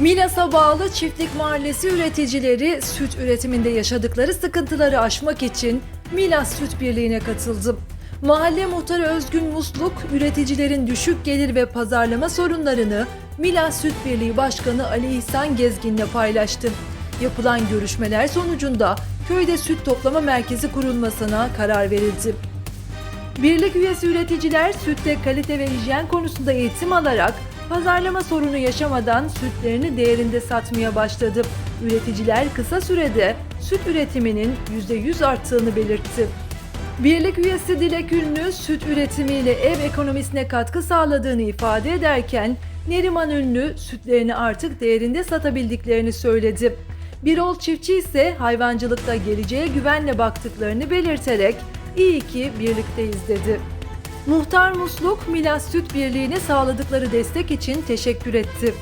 Milas'a bağlı Çiftlik Mahallesi üreticileri süt üretiminde yaşadıkları sıkıntıları aşmak için Milas Süt Birliği'ne katıldı. Mahalle muhtarı Özgün Musluk, üreticilerin düşük gelir ve pazarlama sorunlarını Milas Süt Birliği Başkanı Ali İhsan Gezgin'le paylaştı. Yapılan görüşmeler sonucunda köyde süt toplama merkezi kurulmasına karar verildi. Birlik üyesi üreticiler sütte kalite ve hijyen konusunda eğitim alarak pazarlama sorunu yaşamadan sütlerini değerinde satmaya başladı. Üreticiler kısa sürede süt üretiminin %100 arttığını belirtti. Birlik üyesi Dilek Ünlü süt üretimiyle ev ekonomisine katkı sağladığını ifade ederken Neriman Ünlü sütlerini artık değerinde satabildiklerini söyledi. Birol çiftçi ise hayvancılıkta geleceğe güvenle baktıklarını belirterek iyi ki birlikteyiz dedi. Muhtar Musluk Milas Süt Birliği'ne sağladıkları destek için teşekkür etti.